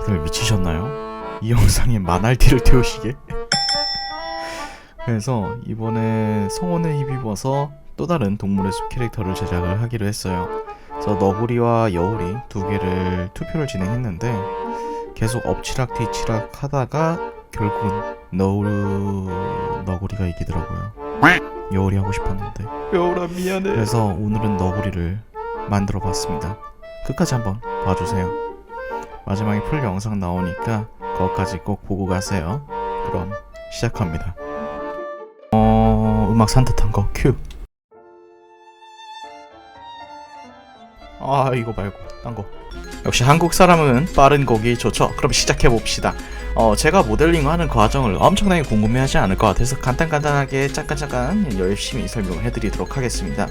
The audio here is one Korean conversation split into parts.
다들 미치셨나요? 이 영상에 만알티를 태우시게? 그래서 이번에 성원에 힘입어서 또 다른 동물의 숲 캐릭터를 제작을 하기로 했어요. 그래서 너구리와 여우리 두 개를 투표를 진행했는데 계속 엎치락 뒤치락 하다가 결국은 너우 너구리가 이기더라고요. 여우리 하고 싶었는데 여우라 미안해. 그래서 오늘은 너구리를 만들어 봤습니다. 끝까지 한번 봐주세요. 마지막에 풀 영상 나오니까 그것까지 꼭 보고 가세요. 그럼 시작합니다. 어 음악 산뜻한 거 큐. 아 이거 말고 딴 거. 역시 한국 사람은 빠른 곡이 좋죠. 그럼 시작해 봅시다. 어 제가 모델링하는 과정을 엄청나게 궁금해하지 않을 것 같아서 간단간단하게 잠깐 잠깐 열심히 설명을 해드리도록 하겠습니다.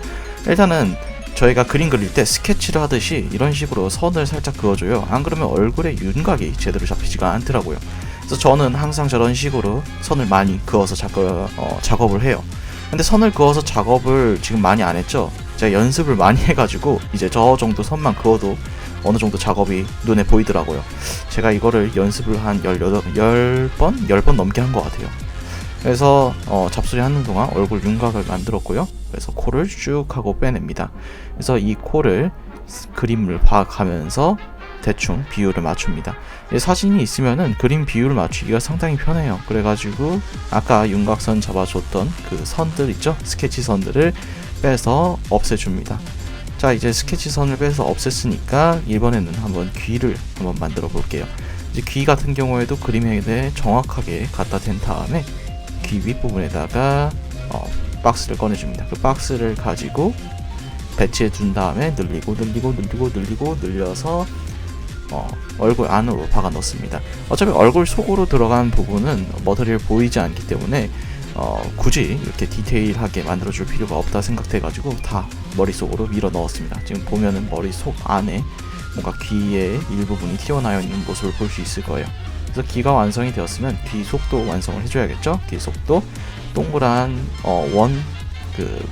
일단은 저희가 그림 그릴 때 스케치를 하듯이 이런 식으로 선을 살짝 그어줘요. 안 그러면 얼굴에 윤곽이 제대로 잡히지가 않더라고요. 그래서 저는 항상 저런 식으로 선을 많이 그어서 작업, 어, 작업을 해요. 근데 선을 그어서 작업을 지금 많이 안 했죠. 제가 연습을 많이 해가지고 이제 저 정도 선만 그어도 어느 정도 작업이 눈에 보이더라고요. 제가 이거를 연습을 한 18, 10번? 10번 넘게 한 것 같아요. 그래서 어, 잡소리 하는 동안 얼굴 윤곽을 만들었고요. 그래서 코를 쭉 하고 빼냅니다. 그래서 이 코를 스- 그림을 봐가면서 대충 비율을 맞춥니다. 이 사진이 있으면은 그림 비율을 맞추기가 상당히 편해요. 그래가지고 아까 윤곽선 잡아줬던 그 선들 있죠? 스케치 선들을 빼서 없애줍니다. 자 이제 스케치 선을 빼서 없앴으니까 이번에는 한번 귀를 한번 만들어 볼게요. 이제 귀 같은 경우에도 그림에 대해 정확하게 갖다 댄 다음에 귀 윗부분에다가 어, 박스를 꺼내줍니다. 그 박스를 가지고 배치해 준 다음에 늘리고 늘리고 늘리고 늘리고 늘려서 어, 얼굴 안으로 박아 넣습니다. 어차피 얼굴 속으로 들어간 부분은 머더리를 보이지 않기 때문에 어, 굳이 이렇게 디테일하게 만들어줄 필요가 없다 생각돼가지고 다 머릿속으로 밀어 넣었습니다. 지금 보면은 머릿속 안에 뭔가 귀의 일부분이 튀어나와 있는 모습을 볼 수 있을 거예요. 그래서 귀가 완성이 되었으면 귀 속도 완성을 해줘야겠죠? 귀 속도 동그란 어, 원그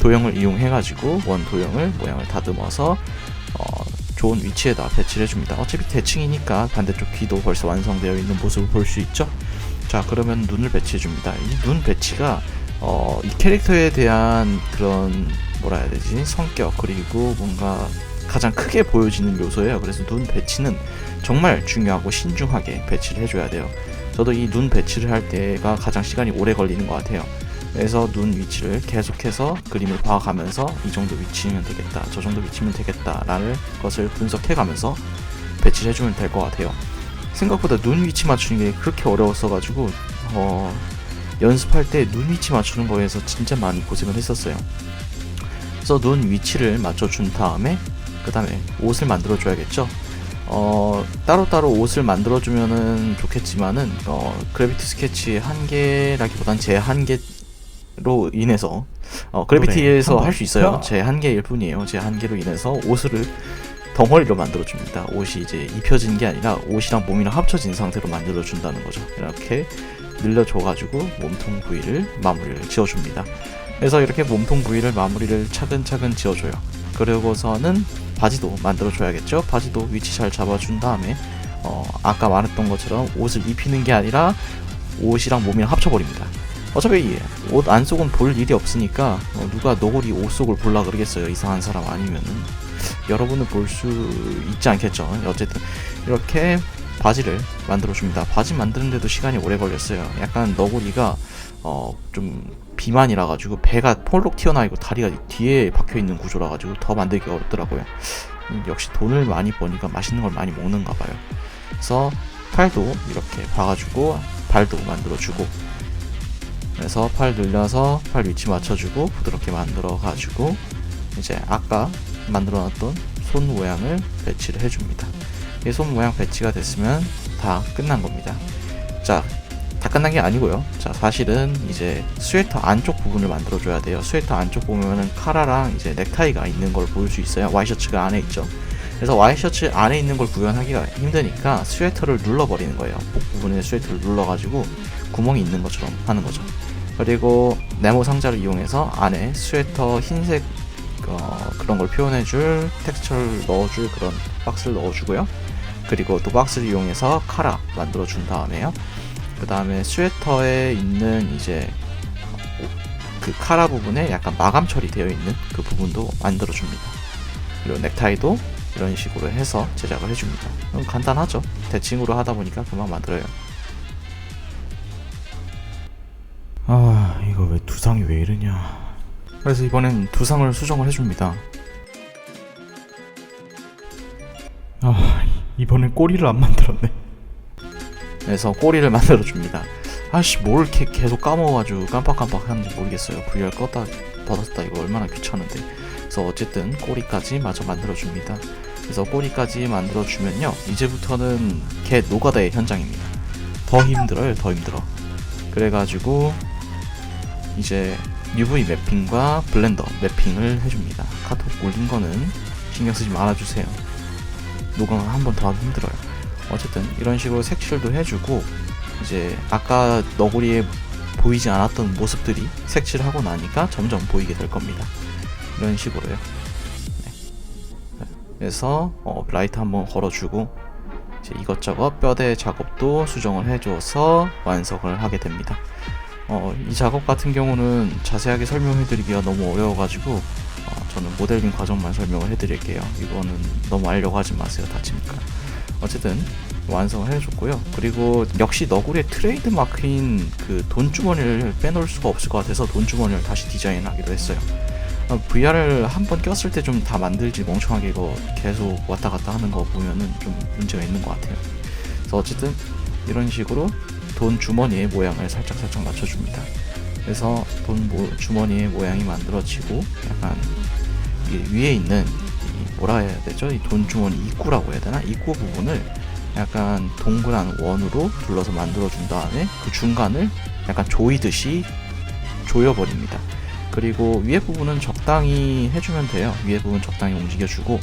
도형을 이용해가지고 원 도형을 모양을 다듬어서 어, 좋은 위치에다 배치를 해줍니다. 어차피 대칭이니까 반대쪽 귀도 벌써 완성되어 있는 모습을 볼 수 있죠? 자 그러면 눈을 배치해줍니다. 이 눈 배치가 어, 이 캐릭터에 대한 그런 뭐라 해야 되지 성격 그리고 뭔가 가장 크게 보여지는 요소예요. 그래서 눈 배치는 정말 중요하고 신중하게 배치를 해줘야 돼요. 저도 이 눈 배치를 할 때가 가장 시간이 오래 걸리는 것 같아요. 그래서 눈 위치를 계속해서 그림을 봐가면서 이 정도 위치면 되겠다, 저 정도 위치면 되겠다라는 것을 분석해가면서 배치를 해주면 될 것 같아요. 생각보다 눈 위치 맞추는 게 그렇게 어려웠어가지고 어, 연습할 때 눈 위치 맞추는 거에서 진짜 많이 고생을 했었어요. 그래서 눈 위치를 맞춰준 다음에 그 다음에 옷을 만들어 줘야겠죠. 어, 따로따로 옷을 만들어 주면은 좋겠지만은 어, 그래비티 스케치 한계라기보단 제 한계로 인해서 어, 그래비티에서 할 수 있어요. 펴. 제 한계일 뿐이에요. 제 한계로 인해서 옷을 덩어리로 만들어 줍니다. 옷이 이제 입혀진 게 아니라 옷이랑 몸이랑 합쳐진 상태로 만들어 준다는 거죠. 이렇게 늘려줘 가지고 몸통 부위를 마무리를 지어 줍니다. 그래서 이렇게 몸통 부위를 마무리를 차근차근 지어줘요. 그리고서는 바지도 만들어 줘야겠죠. 바지도 위치 잘 잡아준 다음에 어, 아까 말했던 것처럼 옷을 입히는 게 아니라 옷이랑 몸이랑 합쳐버립니다. 어차피 옷 안 속은 볼 일이 없으니까 어, 누가 너구리 옷 속을 볼라 그러겠어요. 이상한 사람 아니면은 여러분은 볼 수 있지 않겠죠. 어쨌든 이렇게 바지를 만들어 줍니다. 바지 만드는데도 시간이 오래 걸렸어요. 약간 너구리가 어, 좀 비만이라 가지고 배가 폴록 튀어나와 있고 다리가 뒤에 박혀 있는 구조라 가지고 더 만들기 어렵더라고요. 음, 역시 돈을 많이 버니까 맛있는 걸 많이 먹는가 봐요. 그래서 팔도 이렇게 봐가지고 발도 만들어주고 그래서 팔 늘려서 팔 위치 맞춰주고 부드럽게 만들어가지고 이제 아까 만들어놨던 손 모양을 배치를 해줍니다. 이 손 모양 배치가 됐으면 다 끝난 겁니다. 자, 다 끝난 게 아니고요. 자, 사실은 이제 스웨터 안쪽 부분을 만들어줘야 돼요. 스웨터 안쪽 보면은 카라랑 이제 넥타이가 있는 걸볼수 있어요. 와이셔츠가 안에 있죠. 그래서 와이셔츠 안에 있는 걸 구현하기가 힘드니까 스웨터를 눌러버리는 거예요. 복 부분에 스웨터를 눌러가지고 구멍이 있는 것처럼 하는 거죠. 그리고 네모 상자를 이용해서 안에 스웨터 흰색 어, 그런 걸 표현해줄 텍스처를 넣어줄 그런 박스를 넣어주고요. 그리고 또 박스를 이용해서 카라 만들어준 다음에요. 그 다음에 스웨터에 있는 이제 그 카라 부분에 약간 마감 처리되어 있는 그 부분도 만들어줍니다. 그리고 넥타이도 이런 식으로 해서 제작을 해줍니다. 음, 간단하죠? 대칭으로 하다 보니까 금방 만들어요. 아, 이거 왜 두상이 왜 이러냐. 그래서 이번엔 두상을 수정을 해줍니다. 아, 이번엔 꼬리를 안 만들었네. 그래서 꼬리를 만들어 줍니다. 아씨 뭘 이렇게 계속 까먹어가지고 깜빡깜빡 하는지 모르겠어요. VR 껐다 닫았다 이거 얼마나 귀찮은데. 그래서 어쨌든 꼬리까지 마저 만들어 줍니다. 그래서 꼬리까지 만들어 주면요 이제부터는 개 노가다의 현장입니다. 더 힘들어요, 더 힘들어. 그래가지고 이제 UV 매핑과 블렌더 매핑을 해줍니다. 카톡 올린 거는 신경 쓰지 말아주세요. 녹음을 한번 더 하기 힘들어요. 어쨌든 이런 식으로 색칠도 해주고 이제 아까 너구리에 보이지 않았던 모습들이 색칠하고 나니까 점점 보이게 될 겁니다. 이런 식으로요. 네. 네. 그래서 어, 라이트 한번 걸어주고 이제 이것저것 뼈대 작업도 수정을 해줘서 완성을 하게 됩니다. 어, 이 작업 같은 경우는 자세하게 설명해드리기가 너무 어려워가지고 어, 저는 모델링 과정만 설명을 해드릴게요. 이거는 너무 알려고 하지 마세요. 다치니까. 어쨌든 완성을 해줬고요. 그리고 역시 너구리의 트레이드 마크인 그 돈주머니를 빼놓을 수가 없을 것 같아서 돈주머니를 다시 디자인하기로 했어요. 어, VR을 한번 꼈을 때 좀 다 만들지 멍청하게 이거 계속 왔다 갔다 하는 거 보면은 좀 문제가 있는 것 같아요. 그래서 어쨌든 이런 식으로 돈 주머니의 모양을 살짝 살짝 맞춰줍니다. 그래서 돈 모, 주머니의 모양이 만들어지고 약간 이 위에 있는 이 뭐라 해야 되죠? 이돈 주머니 입구라고 해야 되나? 입구 부분을 약간 동그란 원으로 둘러서 만들어 준 다음에 그 중간을 약간 조이듯이 조여버립니다. 그리고 위에 부분은 적당히 해주면 돼요. 위에 부분 적당히 움직여주고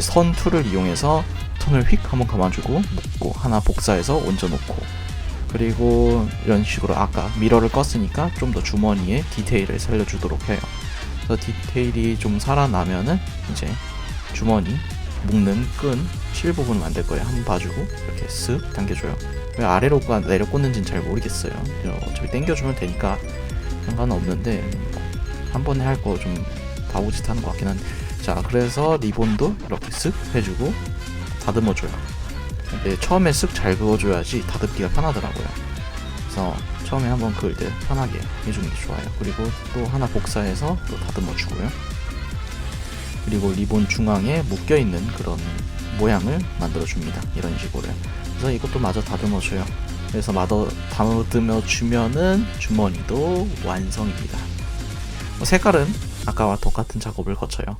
선 툴을 이용해서 턴을 휙 한번 감아주고 묶고 하나 복사해서 얹어놓고 그리고 이런 식으로 아까 미러를 껐으니까 좀 더 주머니에 디테일을 살려주도록 해요. 그래서 디테일이 좀 살아나면은 이제 주머니 묶는 끈, 실 부분을 만들 거예요. 한번 봐주고 이렇게 쓱 당겨줘요. 왜 아래로 가 내려 꽂는지는 잘 모르겠어요. 어차피 당겨주면 되니까 상관은 없는데 한 번에 할 거 좀 바보짓 하는 것 같긴 한데 자 그래서 리본도 이렇게 쓱 해주고 다듬어줘요. 근데 처음에 쓱 잘 그어줘야지 다듬기가 편하더라고요. 그래서 처음에 한번 그을 때 편하게 해주는 게 좋아요. 그리고 또 하나 복사해서 또 다듬어주고요. 그리고 리본 중앙에 묶여있는 그런 모양을 만들어줍니다. 이런 식으로. 그래서 이것도 마저 다듬어줘요. 그래서 마저 다듬어 주면은 주머니도 완성입니다. 뭐 색깔은 아까와 똑같은 작업을 거쳐요.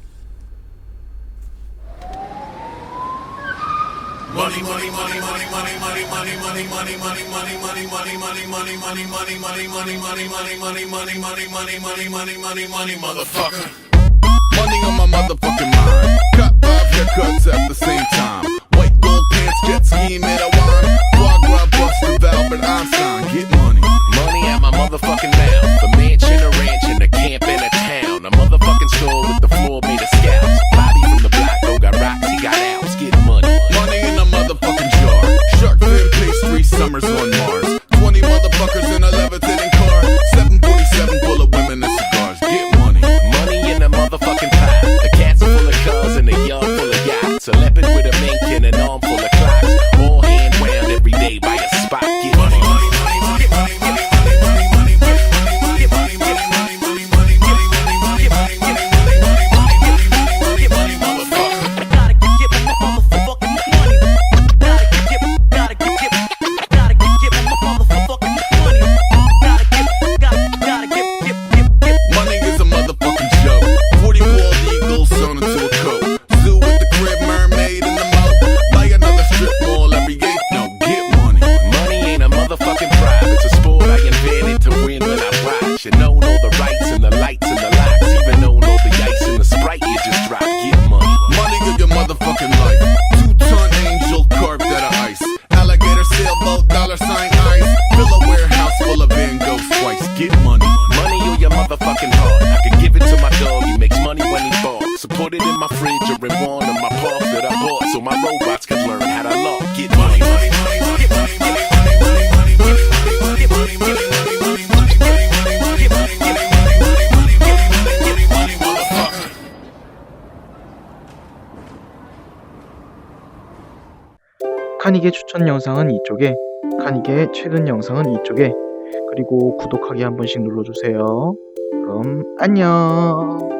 money on my motherfucking mind. Cut off your cuts at the same time. White gold pants, jet ski, man, a want. Blah, blah, bust the valve and Einstein. Get money. Money at my motherfucking mouth. 카니게 추천 영상은 이쪽에, 카니게 최근 영상은 이쪽에, 그리고 구독하기 한 번씩 눌러주세요. 그럼 안녕.